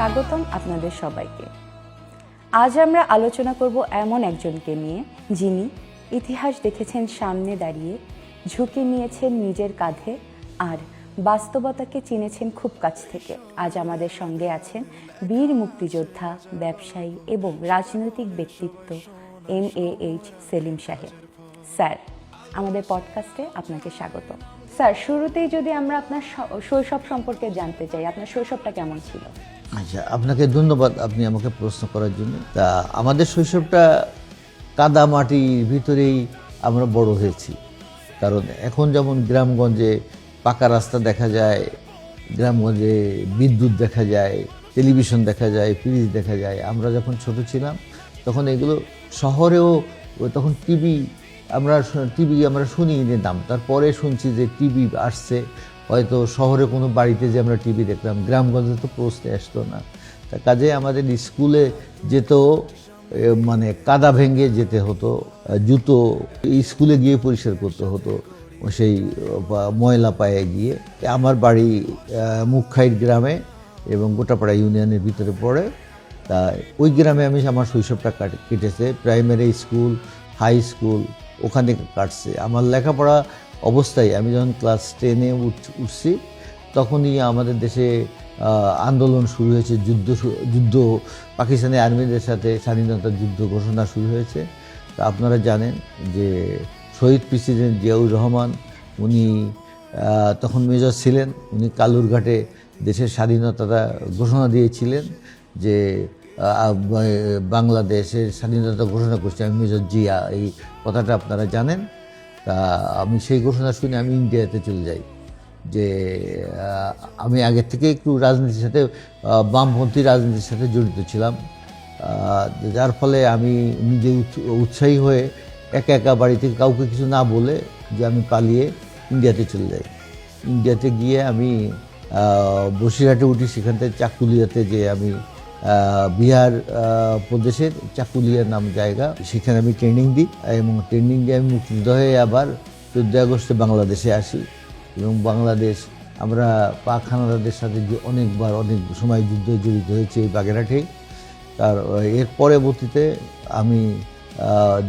স্বাগতম আপনাদের সবাইকে। আজ আমরা আলোচনা করব এমন একজনকে নিয়ে যিনি ইতিহাস দেখেছেন সামনে দাঁড়িয়ে, ঝুঁকি নিয়েছেন নিজের কাঁধে আর বাস্তবতাকে চিনেছেন খুব কাছ থেকে। আজ আমাদের সঙ্গে আছেন বীর মুক্তিযোদ্ধা, ব্যবসায়ী এবং রাজনৈতিক ব্যক্তিত্ব এম এ এইচ সেলিম সাহেব। স্যার, আমাদের পডকাস্টে আপনাকে স্বাগত স্যার, শুরুতেই যদি আমরা আপনার শৈশব সম্পর্কে জানতে চাই, আপনার শৈশবটা কেমন ছিল? আচ্ছা আপনাকে ধন্যবাদ আপনি আমাকে প্রশ্ন করার জন্য। তা আমাদের শৈশবটা কাদা মাটির ভিতরেই আমরা বড় হয়েছি। কারণ এখন যেমন গ্রামগঞ্জে পাকা রাস্তা দেখা যায়, গ্রামগঞ্জে বিদ্যুৎ দেখা যায়, টেলিভিশন দেখা যায়, ফ্রিজ দেখা যায়, আমরা যখন ছোট ছিলাম, তখন এগুলো শহরেও তখন টিভি আমরা টিভি আমরা শুনি নিতাম তারপরে শুনছি যে টিভি আসছে হয়তো শহরে কোনো বাড়িতে যে আমরা টিভি দেখতাম গ্রামগঞ্জে তো পৌঁছতে আসতো না। তা কাজে আমাদের স্কুলে যেত মানে কাদা ভেঙে যেতে হতো জুতো স্কুলে গিয়ে পরিষ্কার করতে হতো সেই ময়লা পায়ে গিয়ে। আমার বাড়ি আহ, মুখাইর গ্রামে এবং গোটাপাড়া ইউনিয়নের ভিতরে পড়ে। তা ওই গ্রামে আমি আমার শৈশবটা কাট- কেটেছে। প্রাইমারি স্কুল হাই স্কুল ওখানে কাটছে। আমার লেখাপড়া অবস্থায় আমি যখন ক্লাস টেনে উঠছি, তখনই আমাদের দেশে আন্দোলন শুরু হয়েছে, যুদ্ধ যুদ্ধ, পাকিস্তানি আর্মিদের সাথে স্বাধীনতার যুদ্ধ ঘোষণা শুরু হয়েছে। তা আপনারা জানেন যে শহীদ প্রেসিডেন্ট জিয়াউর রহমান, উনি তখন মেজর ছিলেন, উনি কালুরঘাটে দেশের স্বাধীনতাটা ঘোষণা দিয়েছিলেন যে বাংলাদেশের স্বাধীনতা ঘোষণা করছে। আমি মেজর জিয়া, এই কথাটা আপনারা জানেন। তা আমি সেই ঘোষণা শুনে আমি ইন্ডিয়াতে চলে যাই যে আমি আগের থেকে একটু রাজনীতির সাথে বামপন্থী রাজনীতির সাথে জড়িত ছিলাম। যার ফলে আমি নিজে উৎ- উৎসাহী হয়ে একা একা বাড়ি থেকে কাউকে কিছু না বলে যে আমি পালিয়ে ইন্ডিয়াতে চলে যাই। ইন্ডিয়াতে গিয়ে আমি বসিরহাটে উঠি সেখান থেকে চাকুলিয়াতে যে আমি বিহার প্রদেশের চাকুলিয়া নাম জায়গা। সেখানে আমি ট্রেনিং দিই এবং ট্রেনিং দিয়ে আমি মুক্তিযোদ্ধা হয়ে আবার চোদ্দোই আগস্টে বাংলাদেশে আসি এবং বাংলাদেশ, আমরা পাক হানাদারদের সাথে যে অনেকবার, অনেক সময় যুদ্ধে জড়িত হয়েছে এই বাগেরহাটে। তার এর পরবর্তীতে আমি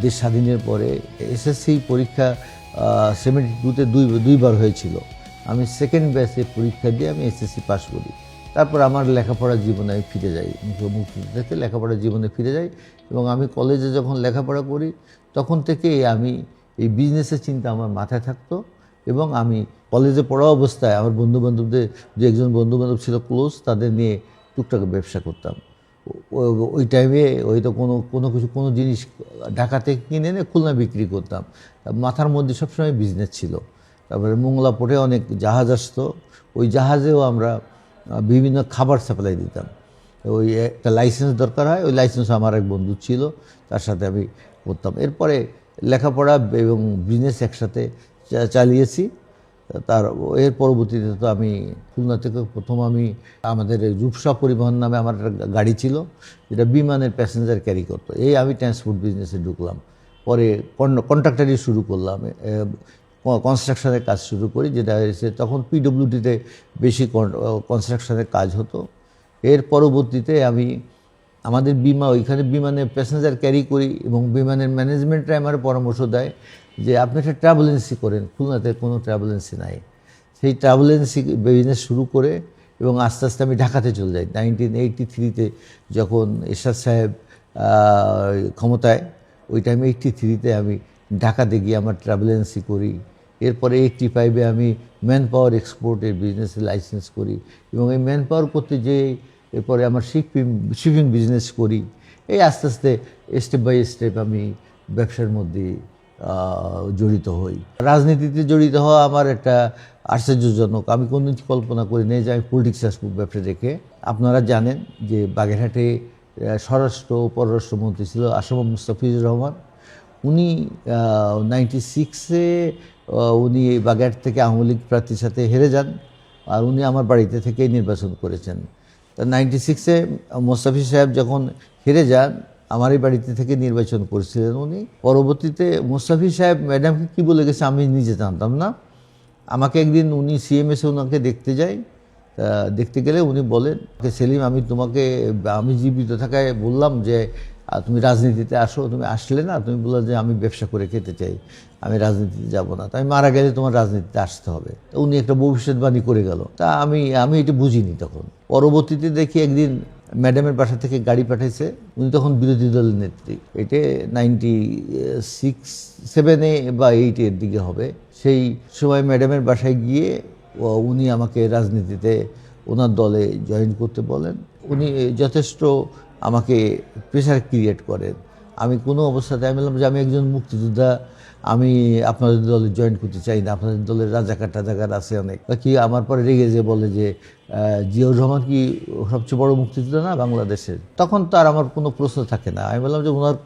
দেশ স্বাধীনের পরে এসএসসি পরীক্ষা সেভেন্টি টুতে দুই, দুইবার হয়েছিল। আমি সেকেন্ড ব্যাচে পরীক্ষা দিয়ে আমি এসএসসি পাশ করি। তারপর আমার লেখাপড়া জীবনে আমি ফিরে যাই। মুক্তিযুদ্ধ থেকে লেখাপড়ার জীবনে ফিরে যাই এবং আমি কলেজে যখন লেখাপড়া করি, তখন থেকেই আমি এই বিজনেসের চিন্তা আমার মাথায় থাকতো এবং আমি কলেজে পড়া অবস্থায় আমার বন্ধু বান্ধবদের যে একজন বন্ধু বান্ধব ছিল ক্লোজ তাদের নিয়ে টুকটাক ব্যবসা করতাম। ওই টাইমে হয়তো কোনো কোনো কিছু, কোনো জিনিস ঢাকা থেকে কিনে এনে খুলনা বিক্রি করতাম। মাথার মধ্যে সবসময় বিজনেস ছিল। তারপরে মোংলা অনেক জাহাজ আসতো। ওই জাহাজেও আমরা বিভিন্ন খাবার সাপ্লাই দিতাম। ওই একটা লাইসেন্স দরকার হয়, ওই লাইসেন্স আমার এক বন্ধু ছিল, তার সাথে আমি করতাম। এরপরে লেখাপড়া এবং বিজনেস একসাথে চালিয়েছি। তার, এর পরবর্তীতে তো আমি খুলনা থেকে প্রথম আমি আমাদের রূপসা পরিবহন নামে আমার একটা গাড়ি ছিল, যেটা বিমানের প্যাসেঞ্জার ক্যারি করতো। এই আমি ট্রান্সপোর্ট বিজনেসে ঢুকলাম। পরে কন্ট্রাক্টারি শুরু করলাম। কনস্ট্রাকশনের কাজ শুরু করি যেটা হয়েছে তখন পিডব্লিউডিতে বেশি কনস্ট্রাকশনের কাজ হতো। এর পরবর্তীতে আমি আমাদের বিমা, ওইখানে বিমানে প্যাসেঞ্জার ক্যারি করি এবং বিমানের ম্যানেজমেন্টরা আমার পরামর্শ দেয় যে আপনি একটা ট্রাভেল এজেন্সি করেন, খুলনাতে কোনো ট্রাভেল এজেন্সি নাই। সেই ট্রাভেল এজেন্সি বিজনেস শুরু করে এবং আস্তে আস্তে আমি ঢাকাতে চলে যাই। নাইনটিন এইটটি থ্রিতে যখন এরশাদ সাহেব ক্ষমতায়, ওই টাইমে এইটটি থ্রিতে আমি ঢাকাতে গিয়ে আমার ট্রাভেল এজেন্সি করি। এরপরে এইটটি ফাইভে আমি ম্যান পাওয়ার এক্সপোর্টের বিজনেসে লাইসেন্স করি এবং এই ম্যান পাওয়ার করতে যে এরপরে আমার শিপিং শিপিং বিজনেস করি। এই আস্তে আস্তে স্টেপ বাই স্টেপ আমি ব্যবসার মধ্যে জড়িত হই। রাজনীতিতে জড়িত হওয়া আমার একটা আশ্চর্যজনক, আমি কোনো কল্পনা করি নাই যে আমি পলিটিক্স আসব ব্যবসা রেখে আপনারা জানেন যে বাগেরহাটে স্বরাষ্ট্র ও পররাষ্ট্রমন্ত্রী ছিল আসম মুস্তাফিজুর রহমান। উনি নাইনটি সিক্সে উনি বাগেরহাট থেকে আওয়ামী লীগ প্রার্থীর সাথে হেরে যান আর উনি আমার বাড়িতে থেকেই নির্বাচন করেছেন। তা নাইনটি সিক্সে মোস্তাফিজ সাহেব যখন হেরে যান, আমারই বাড়িতে থেকে নির্বাচন করেছিলেন উনি। পরবর্তীতে মোস্তাফিজ সাহেব ম্যাডামকে কী বলে গেছে আমি নিজে জানতাম না। আমাকে একদিন উনি সিএমএসে ওনাকে দেখতে যাই দেখতে গেলে উনি বলেন "কে সেলিম, আমি তোমাকে, আমি জীবিত থাকায় বললাম যে আহ, তুমি রাজনীতিতে আসো তুমি আসলে না তুমি বললে যে আমি ব্যবসা করে খেতে চাই আমি রাজনীতিতে যাব না। তাই মারা গেলে তোমার রাজনীতিতে আসতে হবে। উনি একটা ভবিষ্যৎবাণী করে গেল। তা আমি আমি এটা বুঝিনি তখন। পরবর্তীতে দেখি একদিন ম্যাডামের বাসা থেকে গাড়ি পাঠাইছে উনি তখন বিরোধী দলের নেত্রী। এটা নাইনটি সিক্স সেভেনে বা এইটের দিকে হবে। সেই সময় ম্যাডামের বাসায় গিয়ে উনি আমাকে রাজনীতিতে ওনার দলে জয়েন করতে বলেন। উনি যথেষ্ট আমাকে প্রেশার ক্রিয়েট করেন আমি কোনো অবস্থাতে, আমি বললাম যে আমি একজন মুক্তিযোদ্ধা, আমি আপনাদের দলে জয়েন করতে চাই না, আপনাদের দলের রাজাকার টাজাকার আছে অনেক। বা কি আমার পরে রেগে যে বলে যে জিয়াউর রহমান কি সবচেয়ে বড় মুক্তিযোদ্ধা না বাংলাদেশের? তখন তো আর আমার কোনো প্রশ্ন থাকে না। আমি বললাম যে ওনার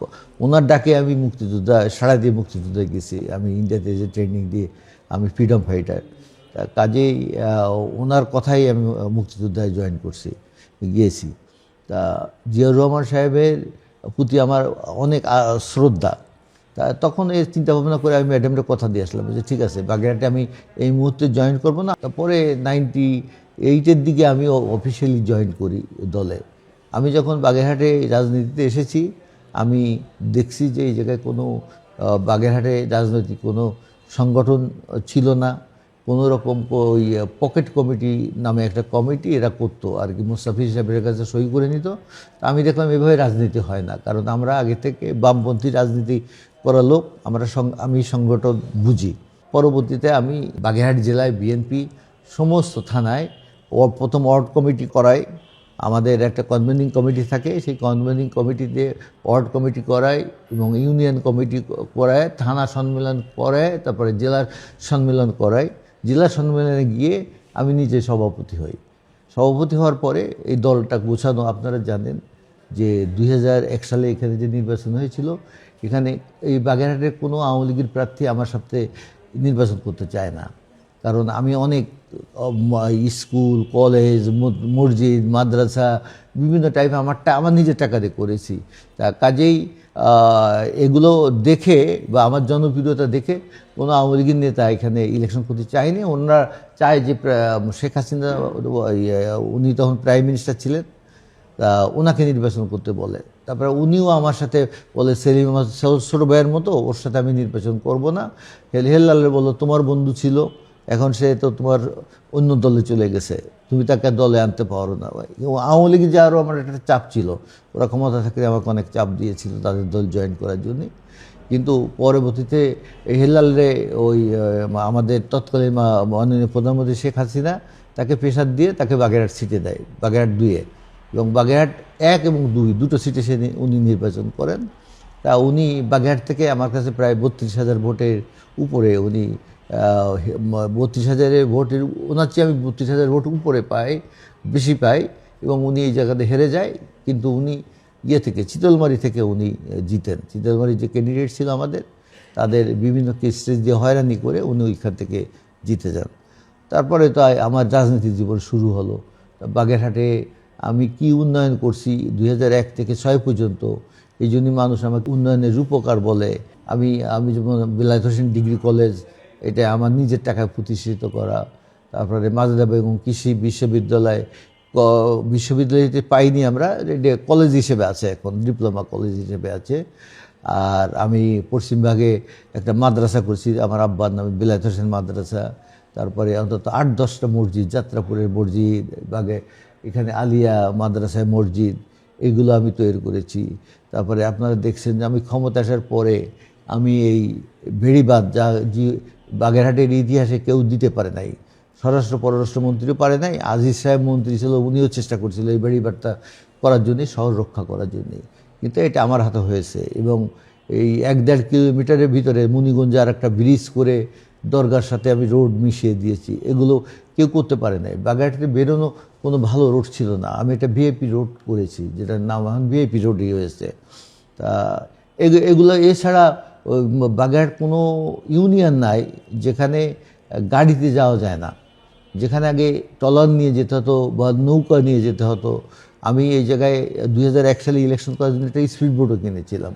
ওনার ডাকে আমি মুক্তিযোদ্ধা সারা দিয়ে মুক্তিযোদ্ধায় গেছি। আমি ইন্ডিয়াতে যে ট্রেনিং দিয়ে আমি ফ্রিডম ফাইটার কাজেই ওনার কথাই আমি মুক্তিযোদ্ধায় জয়েন করছি, গিয়েছি। তা জিয়াউর রহমান সাহেবের প্রতি আমার অনেক শ্রদ্ধা। তা তখন এই চিন্তা ভাবনা করে আমি ম্যাডামটা কথা দিয়ে আসলাম যে, ঠিক আছে, বাগেরহাটে আমি এই মুহূর্তে জয়েন করব না। তারপরে নাইনটি এইটের দিকে আমি অফিসিয়ালি জয়েন করি দলে। আমি যখন বাগেরহাটে রাজনীতিতে এসেছি, আমি দেখছি যে, এই জায়গায় কোনো বাগেরহাটে রাজনৈতিক কোনো সংগঠন ছিল না। কোনো রকম ওই পকেট কমিটি নামে একটা কমিটি এরা করতো আর কি। মুস্তাফিজ সাহেবের কাছে সই করে নিত। আমি দেখলাম এভাবে রাজনীতি হয় না, কারণ আমরা আগে থেকে বামপন্থী রাজনীতি করা লোক, আমরা আমি সংগঠন বুঝি। পরবর্তীতে আমি বাগেরহাট জেলায় বিএনপি সমস্ত থানায় প্রথম ওয়ার্ড কমিটি করাই। আমাদের একটা কনভেনিং কমিটি থাকে, সেই কনভেনিং কমিটিতে ওয়ার্ড কমিটি করায় এবং ইউনিয়ন কমিটি করায়, থানা সম্মেলন করায়, তারপরে জেলার সম্মেলন করায় জেলা সম্মেলনে গিয়ে আমি নিজে সভাপতি হই। সভাপতি হওয়ার পরে এই দলটা গোছানো আপনারা জানেন যে দু হাজার এক সালে এখানে যে নির্বাচন হয়েছিল, এখানে এই বাগেরহাটের কোনো আওয়ামী লীগের প্রার্থী আমার সাথে নির্বাচন করতে চায় না। কারণ আমি অনেক স্কুল, কলেজ মসজিদ, মাদ্রাসা, বিভিন্ন টাইপ আমারটা আমার নিজের টাকা দিয়ে করেছি। তা কাজেই এগুলো দেখে বা আমার জনপ্রিয়তা দেখে কোনো আওয়ামী লীগের নেতা এখানে ইলেকশন করতে চায়নি। ওনারা চায় যে শেখ হাসিনা উনি তখন প্রাইম মিনিস্টার ছিলেন, তা ওনাকে নির্বাচন করতে বলে। তারপরে উনিও আমার সাথে বলে, সেলিম ছোট ভাইয়ের মতো, ওর সাথে আমি নির্বাচন করব না। হেল, হেল্লালে বলল, তোমার বন্ধু ছিল, এখন সে তো তোমার অন্য দলে চলে গেছে। তুমি তাকে দলে আনতে পারো না ভাই। আওয়ামী লীগে যে আরও আমার একটা চাপ ছিল, ওরা ক্ষমতা থাকলে আমাকে অনেক চাপ দিয়েছিল তাদের দল জয়েন করার জন্যে। কিন্তু পরবর্তীতে এই হেল্লালরে ওই আমাদের তৎকালীন মাননীয় প্রধানমন্ত্রী শেখ হাসিনা তাকে প্রেশার দিয়ে তাকে বাগেরহাট সিটে দেয়, বাগেরহাট দুইয়ে। এবং বাগেরহাট এক এবং দুই, দুটো সিটে সে উনি নির্বাচন করেন। তা উনি বাগেরহাট থেকে আমার কাছে প্রায় বত্রিশ হাজার ভোটের উপরে উনি বত্রিশ হাজারের ভোটের, ওনার চেয়ে আমি বত্রিশ হাজার ভোট উপরে পাই, বেশি পাই এবং উনি এই জায়গাতে হেরে যায়। কিন্তু উনি ইয়ে থেকে, চিতলমারি থেকে উনি জিতেন। চিতলমারি যে ক্যান্ডিডেট ছিল আমাদের, তাদের বিভিন্ন স্টেজ দিয়ে হয়রানি করে উনি ওইখান থেকে জিতে যান। তারপরে তো আমার রাজনীতি জীবন শুরু হলো। বাগেরহাটে আমি কি উন্নয়ন করছি, দুই থেকে ছয় পর্যন্ত এই জন্যই মানুষ আমাকে উন্নয়নের রূপকার বলে। আমি আমি যেমন বিলায়ত হোসেন ডিগ্রি কলেজ, এটা আমার নিজের টাকায় প্রতিষ্ঠিত করা। তারপরে মাজেদা বেগম কৃষি বিশ্ববিদ্যালয় বিশ্ববিদ্যালয়তে পাইনি আমরা, এটা কলেজ হিসেবে আছে এখন, ডিপ্লোমা কলেজ হিসেবে আছে। আর আমি পশ্চিমভাগে একটা মাদ্রাসা করছি, আমার আব্বার নামে বিলায়ত হোসেন মাদ্রাসা। তারপরে অন্তত আট, দশটা মসজিদ, যাত্রাপুরের মসজিদ বাগে এখানে আলিয়া মাদ্রাসায় মসজিদ। এগুলো আমি তৈরি করেছি। তারপরে আপনারা দেখছেন যে আমি ক্ষমতা আসার পরে আমি এই বেড়িবাঁধ যা যে বাগেরহাটের ইতিহাসে কেউ দিতে পারে নাই। স্বরাষ্ট্র পররাষ্ট্রমন্ত্রীও পারে নাই। আজিজ সাহেব মন্ত্রী ছিল, উনিও চেষ্টা করছিল এই বেড়িবাঁধটা করার জন্যে শহর রক্ষা করার জন্যে। কিন্তু এটা আমার হাতে হয়েছে এবং এই এক দেড় কিলোমিটারের ভিতরে মুনিগঞ্জে আর একটা ব্রিজ করে দরগার সাথে আমি রোড মিশিয়ে দিয়েছি। এগুলো কেউ করতে পারে নাই। বাগেরহাটে বেরোনো কোনো ভালো রোড ছিল না। আমি একটা ভিআইপি রোড করেছি, যেটার নাম এখন ভিআইপি রোডই হয়েছে। তা এগু- এগুলো এছাড়া বাগেরহাট কোনো ইউনিয়ন নাই, যেখানে গাড়িতে যাওয়া যায় না। যেখানে আগে ট্রলার নিয়ে যেতে হতো বা নৌকা নিয়ে যেতে হতো। আমি এই জায়গায় দুই হাজার এক সালে ইলেকশন করার জন্য একটা স্পিড বোটও কিনেছিলাম,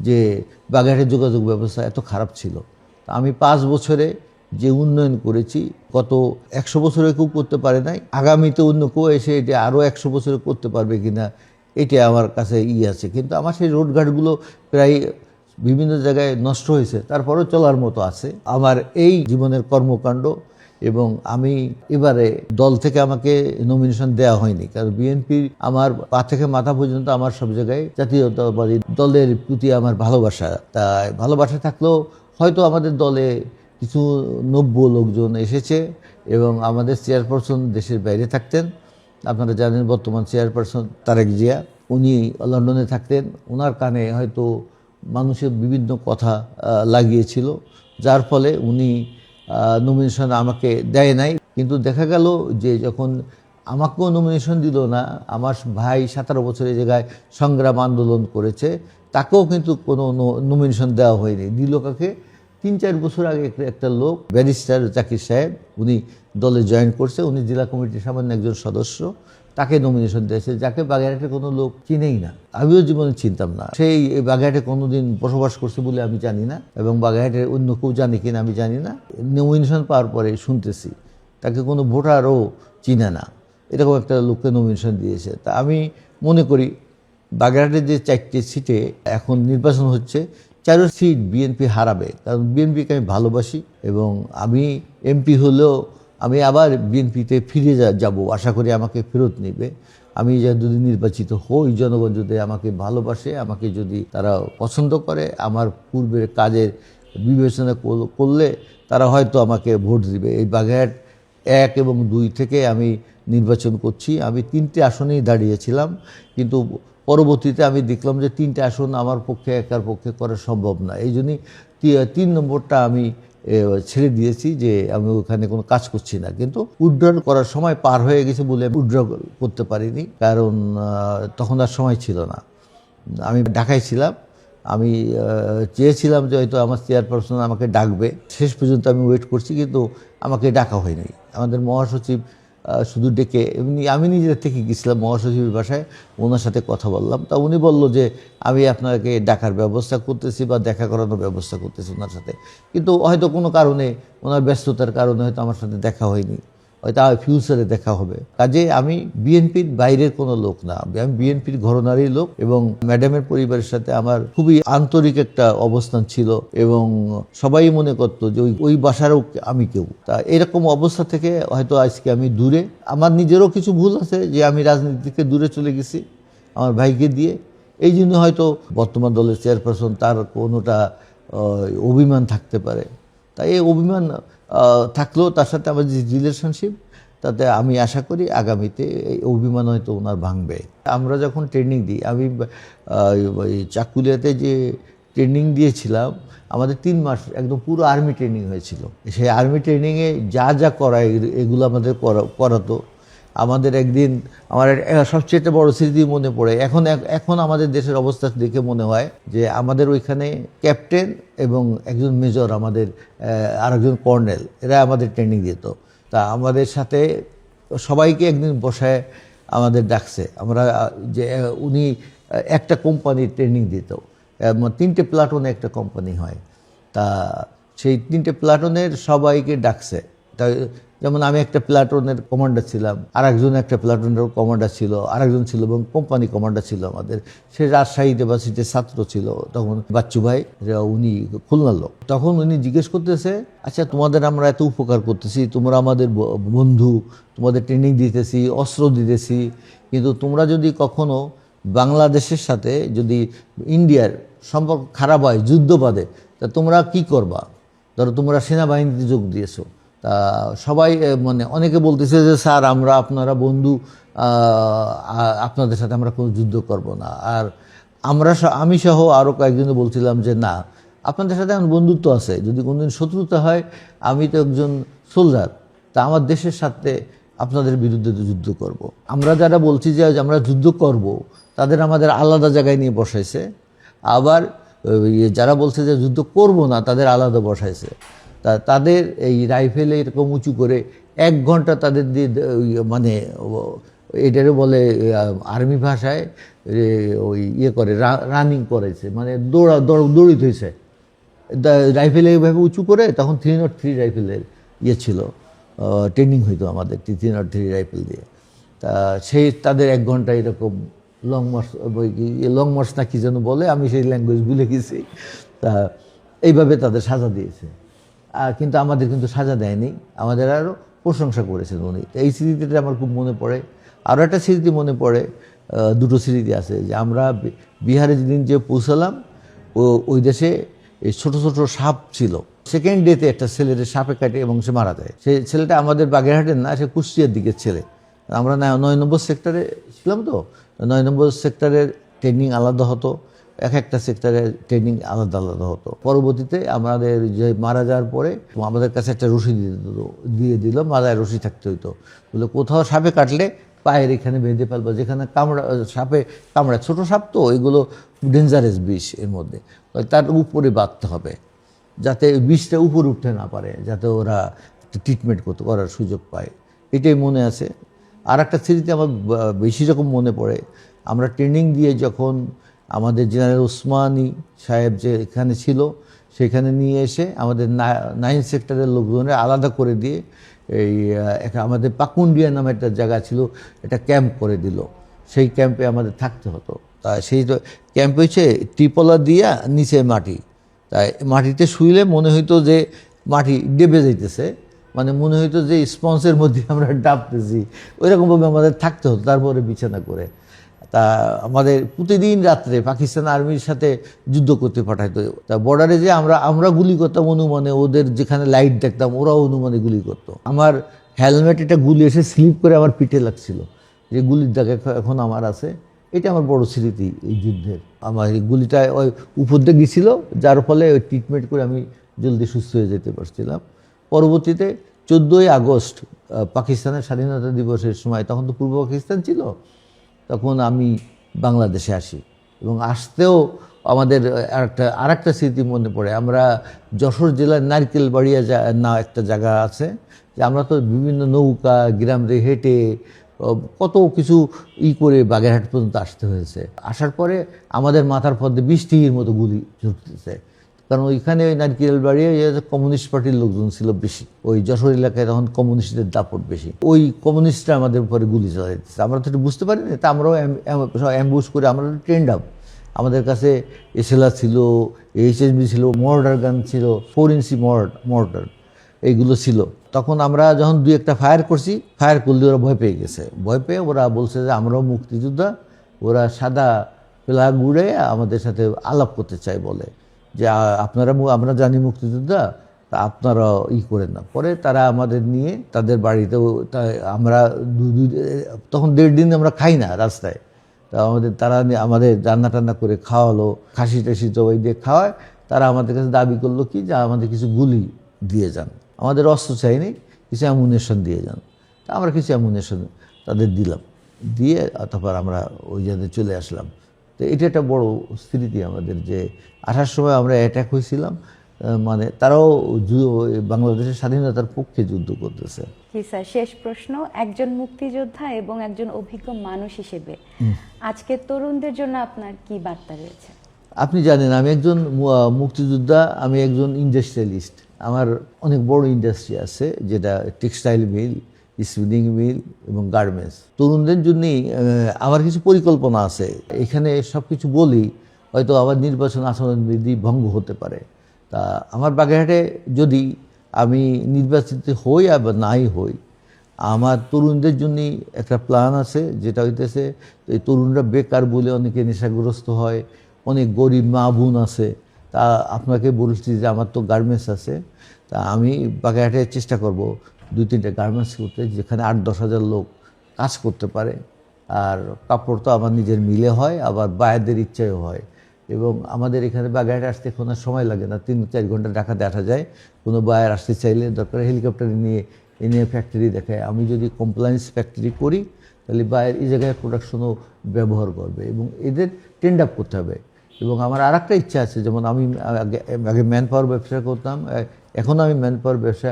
যে বাগেরহাটের যোগাযোগ ব্যবস্থা এত খারাপ ছিল। আমি পাঁচ বছরে যে উন্নয়ন করেছি, গত একশো বছরে কেউ করতে পারে নাই, আগামীতে অন্য কেউ এসে এটা আরও একশো বছরে করতে পারবে কি না এটা আমার কাছে ই আছে। কিন্তু আমার সেই রোডঘাটগুলো প্রায় বিভিন্ন জায়গায় নষ্ট হয়েছে, তারপরেও চলার মতো আছে। আমার এই জীবনের কর্মকাণ্ড এবং আমি এবারে দল থেকে আমাকে নমিনেশন দেওয়া হয়নি, কারণ বিএনপি আমার পা থেকে মাথা পর্যন্ত আমার সব জায়গায় জাতীয়তাবাদী দলের প্রতি আমার ভালোবাসা। তাই ভালোবাসা থাকলেও হয়তো আমাদের দলে কিছু নব্য লোকজন এসেছে এবং আমাদের চেয়ারপারসন দেশের বাইরে থাকতেন। আপনারা জানেন বর্তমান চেয়ারপারসন তারেক জিয়া, উনি লন্ডনে থাকতেন। ওনার কানে হয়তো মানুষের বিভিন্ন কথা লাগিয়েছিল। যার ফলে উনি নমিনেশন আমাকে দেয় নাই। কিন্তু দেখা গেল যে যখন আমাকেও নমিনেশন দিল না, আমার ভাই সতেরো বছরের জায়গায় সংগ্রাম আন্দোলন করেছে, তাকেও কিন্তু কোনো নমিনেশন দেওয়া হয়নি। দিল কাকে? তিন চার বছর আগে একটা- লোক, ব্যারিস্টার জাকির সাহেব, উনি দলে জয়েন করছে, উনি জেলা কমিটির সামান্য একজন সদস্য, তাকে নমিনেশন দিয়েছে। যাকে বাগেরহাটে কোনো লোক চিনেই না। আমিও জীবনে চিনতাম না। সেই বাগেরহাটে কোনোদিন বসবাস করছে বলে আমি জানি না, এবং বাগেরহাটের অন্য কেউ জানে কিনা আমি জানি না। নমিনেশন পাওয়ার পরে শুনতেছি, তাকে কোনো ভোটারও চিনে না। এরকম একটা লোককে নমিনেশন দিয়েছে। তা আমি মনে করি বাগেরহাটের যে চারটি সিটে এখন নির্বাচন হচ্ছে চারো সিট বিএনপি হারাবে। কারণ বিএনপিকে আমি ভালোবাসি এবং আমি এমপি হলেও আমি আবার বিএনপিতে ফিরে যাব। আশা করি আমাকে ফেরত নেবে। আমি যদি নির্বাচিত হই, জনগণ যদি আমাকে ভালোবাসে, আমাকে যদি তারা পছন্দ করে, আমার পূর্বের কাজের বিবেচনা কর- করলে তারা হয়তো আমাকে ভোট দিবে। এই বাগেরহাট এক এবং দুই থেকে আমি নির্বাচন করছি। আমি তিনটে আসনেই দাঁড়িয়েছিলাম। কিন্তু পরবর্তীতে আমি দেখলাম যে তিনটে আসন আমার পক্ষে, একার পক্ষে করা সম্ভব না। এই জন্যই তিন নম্বরটা আমি ছেড়ে দিয়েছি যে আমি ওখানে কোনো কাজ করছি না। কিন্তু উইথড্র করার সময় পার হয়ে গেছে বলে আমি উইথড্র করতে পারিনি, কারণ তখন আর সময় ছিল না। আমি ঢাকায় ছিলাম, আমি চেয়েছিলাম যে হয়তো আমার চেয়ারপারসন আমাকে ডাকবে। শেষ পর্যন্ত আমি ওয়েট করছি, কিন্তু আমাকে ডাকা হয়নি। আমাদের মহাসচিব শুধু ডেকে এমনি আমি নিজের থেকে গেছিলাম মহাসচিবের বাসায়, ওনার সাথে কথা বললাম। তা উনি বলল যে, আমি আপনাকে ডাকার ব্যবস্থা করতেছি বা দেখা করানোর ব্যবস্থা করতেছি ওনার সাথে। কিন্তু হয়তো কোনো কারণে, ওনার ব্যস্ততার কারণে হয়তো আমার সাথে দেখা হয়নি। হয়তো ফিউচারে দেখা হবে। কাজে আমি বিএনপির বাইরের কোনো লোক না। আমি বিএনপির ঘরনারই লোক এবং ম্যাডামের পরিবারের সাথে আমার খুবই আন্তরিক একটা অবস্থান ছিল এবং সবাই মনে করতো যে ওই ওই বাসারও আমি কেউ। তা এরকম অবস্থা থেকে হয়তো আজকে আমি দূরে। আমার নিজেরও কিছু ভুল আছে যে আমি রাজনীতি থেকে দূরে চলে গেছি আমার ভাইকে দিয়ে। এই জন্য হয়তো বর্তমান দলের চেয়ারপারসন তার কোনোটা অভিমান থাকতে পারে। তাই এই অভিমান থাকলেও তার সাথে আমার যে রিলেশনশিপ তাতে আমি আশা করি আগামীতে এই অভিমান হয়তো ওনার ভাঙবে। আমরা যখন ট্রেনিং দিই, আমি চাকুলিয়াতে যে ট্রেনিং দিয়েছিলাম, আমাদের তিন মাস একদম পুরো আর্মি ট্রেনিং হয়েছিল। সেই আর্মি ট্রেনিংয়ে যা যা করায় এগুলো আমাদের করা- করাতো আমাদের একদিন আমার সবচেয়ে বড় স্মৃতি মনে পড়ে। এখন এখন আমাদের দেশের অবস্থা দেখে মনে হয় যে আমাদের ওইখানে ক্যাপ্টেন এবং একজন মেজর আমাদের আরেকজন কর্নেল, এরা আমাদের ট্রেনিং দিত। তা আমাদের সাথে সবাইকে একদিন বসায় আমাদের ডাকছে। আমরা যে উনি একটা কোম্পানির ট্রেনিং দিত। তিনটে প্লাটুনে একটা কোম্পানি হয়। তা সেই তিনটে প্লাটুনের সবাইকে ডাকছে। তা যেমন আমি একটা প্লাটুনের কমান্ডার ছিলাম আর একজন একটা প্লাটুনের কমান্ডার ছিল, আরেকজন ছিল এবং কোম্পানি কমান্ডার ছিল আমাদের। সে রাজশাহী ইউনিভার্সিটির ছাত্র ছিল তখন বাচ্চু ভাই উনি খুলনার লোক। তখন উনি জিজ্ঞেস করতেছে আচ্ছা তোমাদের আমরা এত উপকার করতেছি, তোমরা আমাদের বন্ধু, তোমাদের ট্রেনিং দিতেছি, অস্ত্র দিতেছি, কিন্তু তোমরা যদি কখনো বাংলাদেশের সাথে যদি ইন্ডিয়ার সম্পর্ক খারাপ হয়, যুদ্ধ বাদে তা তোমরা কি করবা? ধরো তোমরা সেনাবাহিনীতে যোগ দিয়েছ। তা সবাই মানে অনেকে বলতেছে যে, স্যার, আমরা আপনারা বন্ধু আপনাদের সাথে আমরা কোনো যুদ্ধ করব না। আর আমরা আমি সহ আরও কয়েকজন বলছিলাম যে, না, আপনাদের সাথে আমার বন্ধুত্ব আছে। যদি কোনোদিন শত্রুতা হয়, আমি তো একজন সোলজার তা আমার দেশের সাথে আপনাদের বিরুদ্ধে তো যুদ্ধ করব। আমরা যারা বলছি যে আমরা যুদ্ধ করব, তাদের আমাদের আলাদা জায়গায় নিয়ে বসাইছে। আবার যারা বলছে যে, যুদ্ধ করব না, তাদের আলাদা বসাইছে। তা তাদের এই রাইফেলে এরকম উঁচু করে এক ঘণ্টা তাদের দিয়ে মানে ও- এটারে বলে আর্মি ভাষায় ওই ইয়ে করে রানিং করেছে মানে দৌড়া, দৌড়- দৌড়িত হয়েছে। রাইফেল এইভাবে উঁচু করে তখন থ্রি নট থ্রি রাইফেলের ইয়ে ছিল ট্রেনিং হইতো আমাদের থ্রি নট থ্রি রাইফেল দিয়ে। তা সেই তাদের এক ঘণ্টা এরকম লং মার্চ লং মার্চ না কি যেন বলে, আমি সেই ল্যাঙ্গুয়েজ ভুলে গেছি। তা এইভাবে তাদের সাজা দিয়েছে। কিন্তু আমাদের কিন্তু সাজা দেয়নি। আমাদের আরও প্রশংসা করেছেন উনি। এই স্মৃতিটা আমার খুব মনে পড়ে। আরও একটা স্মৃতি মনে পড়ে দুটো স্মৃতি আছে যে আমরা বিহারে যেদিন যে পৌঁছালাম, ও, ওই দেশে এই ছোট ছোট সাপ ছিল। সেকেন্ড ডেতে একটা ছেলের সাপে কাটে এবং সে মারা যায়। সেই ছেলেটা আমাদের বাগেরহাটের না, সে কুষ্টিয়ার দিকের ছেলে। আমরা নয় নম্বর সেক্টরে ছিলাম তো। নয় নম্বর সেক্টরের ট্রেনিং আলাদা হতো। এক একটা সেক্টরের ট্রেনিং আলাদা আলাদা হতো। পরবর্তীতে আমাদের যে মারা যাওয়ার পরে আমাদের কাছে একটা রশি দিয়ে দিল দিয়ে দিল মাথায় রশি থাকতে হইতো। বলে কোথাও সাপে কাটলে পায়ের এখানে বেঁধে ফেলব, যেখানে কামড়া, সাপে কামড়া ছোট সাপ তো, এগুলো ডেঞ্জারাস বিষ এর মধ্যে। তার উপরে বাঁধতে হবে, যাতে বিষটা উপরে উঠতে না পারে, যাতে ওরা ট্রিটমেন্ট করতে, করার সুযোগ পায়। এটাই মনে আছে। আর একটা স্মৃতি আমার বেশি রকম মনে পড়ে। আমরা ট্রেনিং দিয়ে যখন আমাদের জেনারেল ওসমানী সাহেব যে এখানে ছিল, সেখানে নিয়ে এসে আমাদের নাইন সেক্টরের লোকজনের আলাদা করে দিয়ে এই আমাদের পাকুন্ডিয়া নামে একটা জায়গা ছিল একটা ক্যাম্প করে দিল। সেই ক্যাম্পে আমাদের থাকতে হতো। তা সেই ক্যাম্প হয়েছে ত্রিপলা দিয়া নিচে মাটি। তাই মাটিতে শুইলে মনে হইতো যে মাটি ডেবে যাইতেছে। মানে মনে হইতো যে স্পঞ্জের মধ্যে আমরা ডাবতেছি। ওইরকমভাবে আমাদের থাকতে হতো, তারপরে বিছানা করে। তা আমাদের প্রতিদিন রাত্রে পাকিস্তান আর্মির সাথে যুদ্ধ করতে পাঠাইতো। তা বর্ডারে যে আমরা আমরা গুলি করতাম অনুমানে, ওদের যেখানে লাইট দেখতাম, ওরাও অনুমানে গুলি করতো। আমার হেলমেট এটা গুলি এসে স্লিপ করে আমার পিঠে লাগছিল। যে গুলির দাগ এখন আমার আছে। এটা আমার বড় স্মৃতি এই যুদ্ধের। আমার এই গুলিটা ওই উপর দিয়ে গেছিল যার ফলে ওই ট্রিটমেন্ট করে আমি জলদি সুস্থ হয়ে যেতে পারছিলাম। পরবর্তীতে চোদ্দোই আগস্ট পাকিস্তানের স্বাধীনতা দিবসের সময়, তখন তো পূর্ব পাকিস্তান ছিল তখন আমি বাংলাদেশে আসি। এবং আসতেও আমাদের আরেকটা আরেকটা স্মৃতি মনে পড়ে। আমরা যশোর জেলার নারকেল বাড়িয়া যা না, একটা জায়গা আছে যে আমরা তো বিভিন্ন নৌকা গ্রাম হেঁটে কত কিছু ই করে বাগেরহাট পর্যন্ত আসতে হয়েছে। আসার পরে আমাদের মাথার পথে বৃষ্টির মতো গুলি ছুটতেছে কারণ ওইখানে ওই নারকেল বাড়িয়ে কমিউনিস্ট পার্টির লোকজন ছিল বেশি। ওই যশোর এলাকায় তখন কমিউনিস্টদের দাপট বেশি। ওই কমিউনিস্টরা আমাদের উপরে গুলি চালাইতেছে আমরা তো বুঝতে পারি না তা আমরাও অ্যাম্বুস করে আমরা ট্রেন্ড আপ আমাদের কাছে এসএলআর ছিল, এইচএসবি ছিল মর্ডার গান ছিল ফোর ইঞ্চি মর্ডার এইগুলো ছিল। তখন আমরা যখন দুই একটা ফায়ার করছি ফায়ার করলে ওরা ভয় পেয়ে গেছে। ভয় পেয়ে ওরা বলছে যে আমরাও মুক্তিযোদ্ধা, ওরা সাদা পেলা গুড়ে আমাদের সাথে আলাপ করতে চায় বলে। যে আপনারা আমরা জানি মুক্তিযোদ্ধা, তা আপনারা ই করেন না। পরে তারা আমাদের নিয়ে তাদের বাড়িতেও আমরা দু- দু- তখন দেড় দিন আমরা খাই না রাস্তায়। তা আমাদের, তারা আমাদের রান্না টান্না করে খাওয়ালো, খাসি টাসি জবাই দিয়ে খাওয়ায়, তারা আমাদের কাছে দাবি করল কি যে, আমাদের কিছু গুলি দিয়ে যান। আমাদের অস্ত্র চাইনি, কিছু অ্যামুনেশন দিয়ে যান। তা আমরা কিছু অ্যামুনেশন তাদের দিলাম। দিয়ে তারপর আমরা ওই জায়গায় চলে আসলাম। তো এটা একটা বড় স্মৃতি আমাদের যে আসার সময় আমরা অ্যাটাক হয়েছিলাম মানে তারাও বাংলাদেশের স্বাধীনতার পক্ষে যুদ্ধ করতেছে। জি স্যার শেষ প্রশ্ন একজন মুক্তিযোদ্ধা এবং একজন অভিজ্ঞ মানুষ হিসেবে আজকের তরুণদের জন্য আপনার কি বার্তা রয়েছে? আপনি জানেন আমি একজন মুক্তিযোদ্ধা আমি একজন ইন্ডাস্ট্রিয়ালিস্ট। আমার অনেক বড় ইন্ডাস্ট্রি আছে যেটা টেক্সটাইল মিল স্পিনিং মিল এবং গার্মেন্টস তরুণদের জন্যই আমার কিছু পরিকল্পনা আছে। এখানে সব কিছু বলি, হয়তো আবার নির্বাচন আচরণ বিধি ভঙ্গ হতে পারে। তা আমার বাগেরহাটে যদি আমি নির্বাচিত হই বা নাই হই, আমার তরুণদের জন্যই একটা প্ল্যান আছে, যেটা হইতেছে এই তরুণরা বেকার বলে অনেকে নেশাগ্রস্ত হয়, অনেক গরিব মা বোন আছে, তা আপনাকে বলছি যে আমার তো গার্মেন্টস আছে, তা আমি বাগেরহাটে চেষ্টা করব। দুই তিনটে গার্মেন্টস করতে, যেখানে আট দশ হাজার লোক কাজ করতে পারে। আর কাপড় তো আমার নিজের মিলে হয়, আবার বায়াদের ইচ্ছাও হয়। এবং আমাদের এখানে বাগেরহাটে আসতে কোনো সময় লাগে না, তিন চার ঘণ্টা ঢাকাতে আসা যায়। কোনো বায়ার আসতে চাইলে দরকার হেলিকপ্টারে নিয়ে এনে ফ্যাক্টরি দেখায়। আমি যদি কমপ্লায়েন্স ফ্যাক্টরি করি, তাহলে বায়ার এই জায়গায় প্রোডাকশনও ব্যবহার করবে এবং এদের টেন্ড আপ করতে হবে। এবং আমার আর একটা ইচ্ছা আছে, যেমন আমি আগে আগে ম্যান পাওয়ার ব্যবসা করতাম এখন আমি ম্যান পাওয়ার ব্যবসা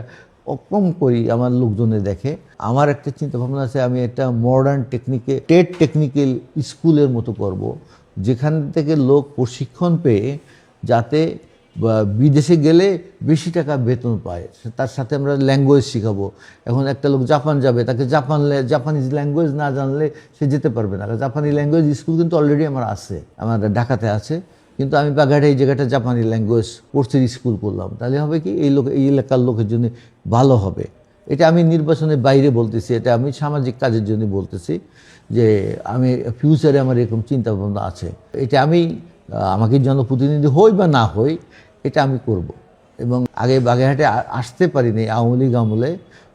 কম করি আমার লোকজনে দেখে। আমার একটা চিন্তা ভাবনা আছে, আমি একটা মডার্ন টেকনিকে টেট টেকনিক্যাল স্কুলের মতো করব, যেখান থেকে লোক প্রশিক্ষণ পেয়ে যাতে বিদেশে গেলে বেশি টাকা বেতন পায়। তার সাথে আমরা ল্যাঙ্গুয়েজ শেখাবো। এখন একটা লোক জাপান যাবে, তাকে জাপান জাপানিজ ল্যাঙ্গুয়েজ না জানলে সে যেতে পারবে না। জাপানি ল্যাঙ্গুয়েজ স্কুল কিন্তু অলরেডি আমার আছে, আমার ঢাকাতে আছে। কিন্তু আমি বাগাড়ে এই জায়গাটা জাপানি ল্যাঙ্গুয়েজ কোর্সের স্কুল করলাম। তাহলে হবে কি, এই লোক এই এলাকার লোকের জন্য ভালো হবে। এটা আমি নির্বাচনের বাইরে বলতেছি, এটা আমি সামাজিক কাজের জন্য বলতেছি যে আমি ফিউচারে আমার এরকম চিন্তা ভাবনা আছে। এটা আমি আমাকে জনপ্রতিনিধি হই বা না হই, এটা আমি করব। এবং আগে বাগেরহাটে আসতে পারিনি আওয়ামী লীগ আমলে।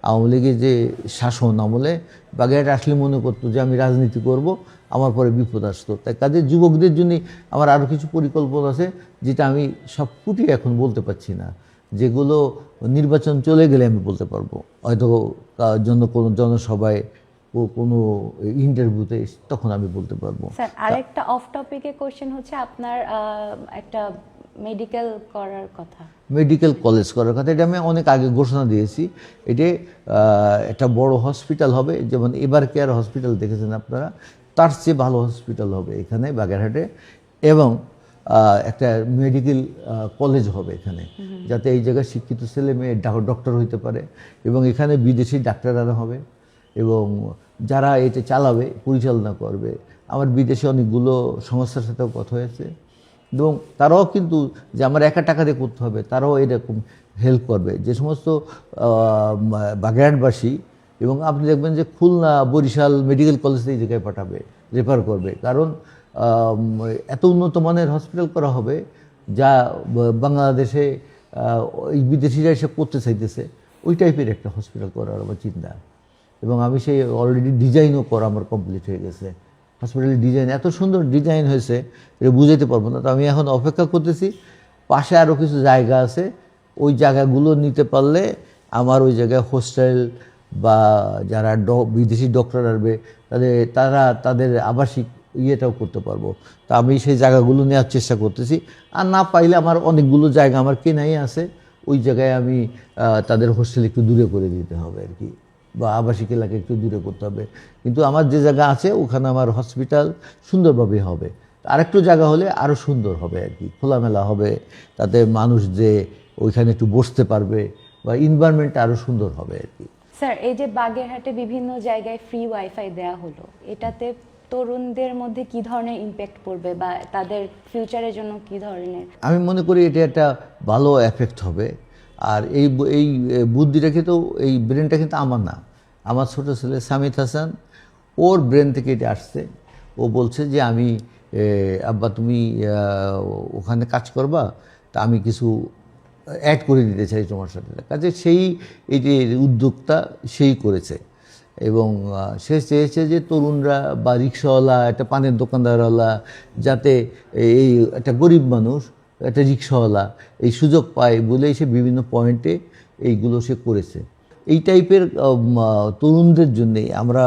আওয়ামী লীগের যে শাসন আমলে বাগেরহাটে আসলে মনে করতো যে আমি রাজনীতি করব আমার পরে বিপদ আসতো। তাই কাজে যুবকদের জন্য আমার আরও কিছু পরিকল্পনা আছে যেটা আমি সব ফুটিয়ে এখন বলতে পারছি না। যেগুলো নির্বাচন চলে গেলে আমি বলতে পারব। হয়তো কার জন্য কোনো জনসভায় ও কোনো ইন্টারভিউতে তখন আমি বলতে পারব। স্যার আরেকটা অফ টপিকে কোশ্চেন হচ্ছে আপনার একটা মেডিকেল করার কথা। মেডিকেল কলেজ করার কথা এটা আমি অনেক আগে ঘোষণা দিয়েছি। এটি একটা বড় হসপিটাল হবে। যেমন এবার কেয়ার হসপিটাল দেখেছেন আপনারা? তার চেয়ে ভালো হসপিটাল হবে এখানে বাগেরহাটে এবং একটা মেডিকেল কলেজ হবে এখানে। যাতে এই জায়গায় শিক্ষিত ছেলে মেয়ে ডক্টর হইতে পারে এবং এখানে বিদেশি ডাক্তাররা হবে এবং যারা এটা চালাবে পরিচালনা করবে আমার বিদেশে অনেকগুলো সংস্থার সাথেও কথা হয়েছে এবং তারাও কিন্তু যে আমার একা টাকা দিয়ে করতে হবে তারাও এরকম হেল্প করবে। যে সমস্ত বাগেরহাটবাসী এবং আপনি দেখবেন যে খুলনা, বরিশাল মেডিকেল কলেজ এই জায়গায় পাঠাবে রেফার করবে। কারণ এত উন্নত মানের হসপিটাল করা হবে যা বাংলাদেশে ওই বিদেশিরা এসে করতে চাইতেছে, ওই টাইপের একটা হসপিটাল করার আমার চিন্তা। এবং আমি সেই অলরেডি ডিজাইনও করা আমার কমপ্লিট হয়ে গেছে। হসপিটালের ডিজাইন এত সুন্দর ডিজাইন হয়েছে এটা বুঝাইতে পারব না। তো আমি এখন অপেক্ষা করতেছি, পাশে আরও কিছু জায়গা আছে, ওই জায়গাগুলো নিতে পারলে আমার ওই জায়গায় হোস্টেল বা যারা ড- বিদেশি ডক্টর আসবে, তাদের, তারা তাদের আবাসিক ইয়েটাও করতে পারব। তা আমি সেই জায়গাগুলো নেওয়ার চেষ্টা করতেছি। আর না পাইলে আমার অনেকগুলো জায়গা আমার কেনাই আছে। ওই জায়গায় আমি তাদের হোস্টেল একটু দূরে করে দিতে হবে আর কি। বা আবাসিক এলাকা একটু দূরে করতে হবে। কিন্তু আমার যে জায়গা আছে, ওখানে আমার হসপিটাল সুন্দরভাবে হবে। আরেকটু জায়গা হলে আরও সুন্দর হবে আর কি। খোলামেলা হবে। তাতে মানুষ যে ওইখানে একটু বসতে পারবে বা ইনভায়রনমেন্টটা আরও সুন্দর হবে আর কি। স্যার এই যে বাগেরহাটে বিভিন্ন জায়গায় ফ্রি ওয়াইফাই দেওয়া হলো, এটাতে তরুণদের মধ্যে কি ধরনের ইম্প্যাক্ট পড়বে বা তাদের ফিউচারের জন্য কি ধরনের? আমি মনে করি এটা একটা ভালো এফেক্ট হবে। আর এই এই বুদ্ধিটা কিন্তু, এই ব্রেনটা কিন্তু আমার না। আমার ছোট ছেলে সামিত হাসান, ওর ব্রেন থেকে এটা আসছে। ও বলছে যে, আমি আব্বা তুমি ওখানে কাজ করবা, তা আমি কিছু অ্যাড করে দিতে চাই তোমার সাথে। কাজে সেই এই যে উদ্যোগটা সেই করেছে। এবং সে চেয়েছে যে তরুণরা বা রিক্সাওয়ালা, একটা পানের দোকানদারওয়ালা, যাতে এই একটা গরিব মানুষ, একটা রিক্সাওয়ালা এই সুযোগ পায় বলেই সে বিভিন্ন পয়েন্টে এইগুলো সে করেছে। এই টাইপের তরুণদের জন্যে আমরা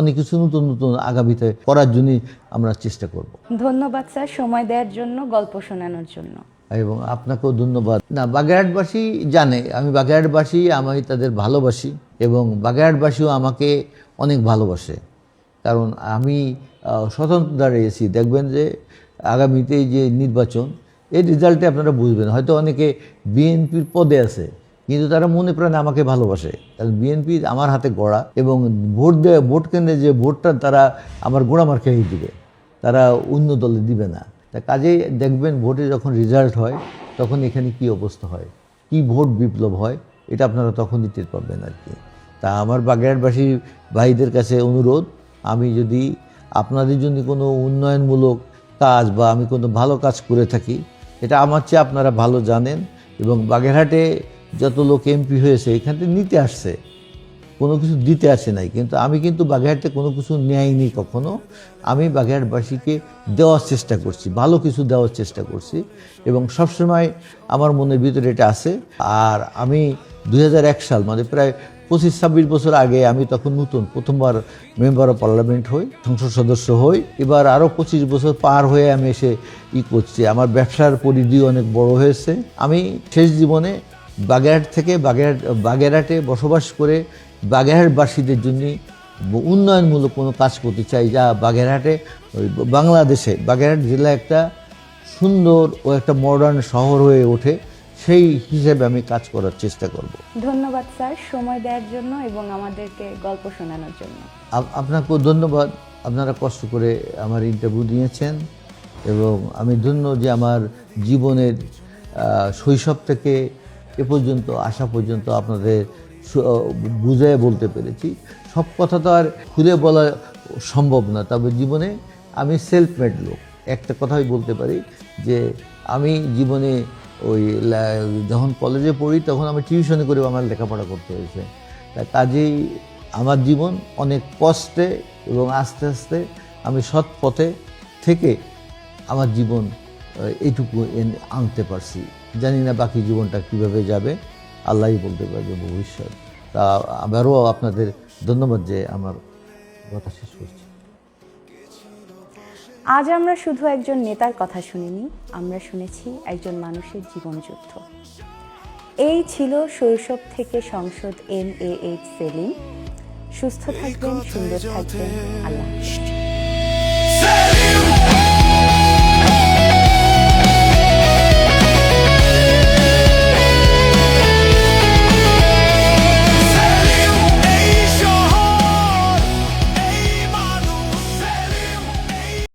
অনেক কিছু নতুন নতুন আগামীতে করার জন্যই আমরা চেষ্টা করব। ধন্যবাদ স্যার সময় দেওয়ার জন্য, গল্প শোনানোর জন্য। এবং আপনাকেও ধন্যবাদ। না, বাগেরহাটবাসী জানে, আমি বাগেরহাটবাসী, আমি তাদের ভালোবাসি এবং বাগেরহাটবাসীও আমাকে অনেক ভালোবাসে। কারণ আমি স্বতন্ত্র দাঁড়িয়েছি দেখবেন যে আগামীতে যে নির্বাচন এই রেজাল্টে আপনারা বুঝবেন। হয়তো অনেকে বিএনপির পদে আছে, কিন্তু তারা মনে প্রাণে আমাকে ভালোবাসে। কারণ বিএনপি আমার হাতে গড়া এবং ভোট দেওয়া ভোট কেন্দ্রে যে ভোটটা তারা আমার গোড়া খেয়ে দিবে। তারা অন্য দলে দিবে না। তা কাজেই দেখবেন ভোটে যখন রেজাল্ট হয়, তখন এখানে কি অবস্থা হয়? কি ভোট বিপ্লব হয়? এটা আপনারা তখন দিতে পারবেন আর কি তা আমার বাগেরহাটবাসী ভাইদের কাছে অনুরোধ, আমি যদি আপনাদের জন্য কোনো উন্নয়নমূলক কাজ বা আমি কোনো ভালো কাজ করে থাকি, এটা আমার চেয়ে আপনারা ভালো জানেন এবং বাগেরহাটে যত লোক এমপি হয়েছে, এখান থেকে নিতে আসছে। কোনো কিছু দিতে আসে নাই। কিন্তু আমি কিন্তু বাগেরহাটে কোনো কিছু নেয়নি কখনো। আমি বাগেরহাটবাসীকে দেওয়ার চেষ্টা করছি, ভালো কিছু দেওয়ার চেষ্টা করছি এবং সবসময় আমার মনের ভিতরে এটা আছে। আর আমি দুই হাজার এক সাল মানে প্রায় পঁচিশ ছাব্বিশ বছর আগে আমি তখন নতুন প্রথমবার মেম্বার অফ পার্লামেন্ট হই, সংসদ সদস্য হই। এবার আরও পঁচিশ বছর পার হয়ে আমি এসে ই করছি। আমার ব্যবসার পরিধি অনেক বড় হয়েছে। আমি শেষ জীবনে বাগেরহাট থেকে বাগেরহাট বাগেরহাটে বসবাস করে বাগেরহাটবাসীদের জন্য উন্নয়নমূলক কোনো কাজ করতে চাই। যা বাগেরহাটে ওই বাংলাদেশে বাগেরহাট জেলা একটা সুন্দর ও একটা মডার্ন শহর হয়ে ওঠে। সেই হিসেবে আমি কাজ করার চেষ্টা করব। ধন্যবাদ স্যার সময় দেওয়ার জন্য এবং আমাদেরকে গল্প শোনানোর জন্য। আপনাকেও ধন্যবাদ। আপনারা কষ্ট করে আমার ইন্টারভিউ দিয়েছেন এবং আমি ধন্য যে আমার জীবনের শৈশব থেকে এ পর্যন্ত আসা পর্যন্ত আপনাদের বুঝায় বলতে পেরেছি। সব কথা তো আর খুলে বলা সম্ভব না, তবে জীবনে আমি সেলফ মেড লোক। একটা কথাই বলতে পারি যে, আমি জীবনে ওই যখন কলেজে পড়ি তখন আমি টিউশনে করে আমার লেখাপড়া করতে হয়েছে। তা কাজেই আমার জীবন অনেক কষ্টে এবং আস্তে আস্তে আমি সৎ পথে থেকে আমার জীবন এইটুকু এনে আনতে পারছি। জানি না বাকি জীবনটা কীভাবে যাবে। আল্লাহই বলতে পারবে ভবিষ্যৎ। তা আবারও আপনাদের ধন্যবাদ যে আমার কথা শেষ করছি। আজ আমরা শুধু একজন নেতার কথা শুনিনি আমরা শুনেছি একজন মানুষের জীবনযুদ্ধ। এই ছিল শৈশব থেকে সংসদ এম এ এইচ সেলিম। সুস্থ থাকবেন সুন্দর থাকবেন। আল্লাহ।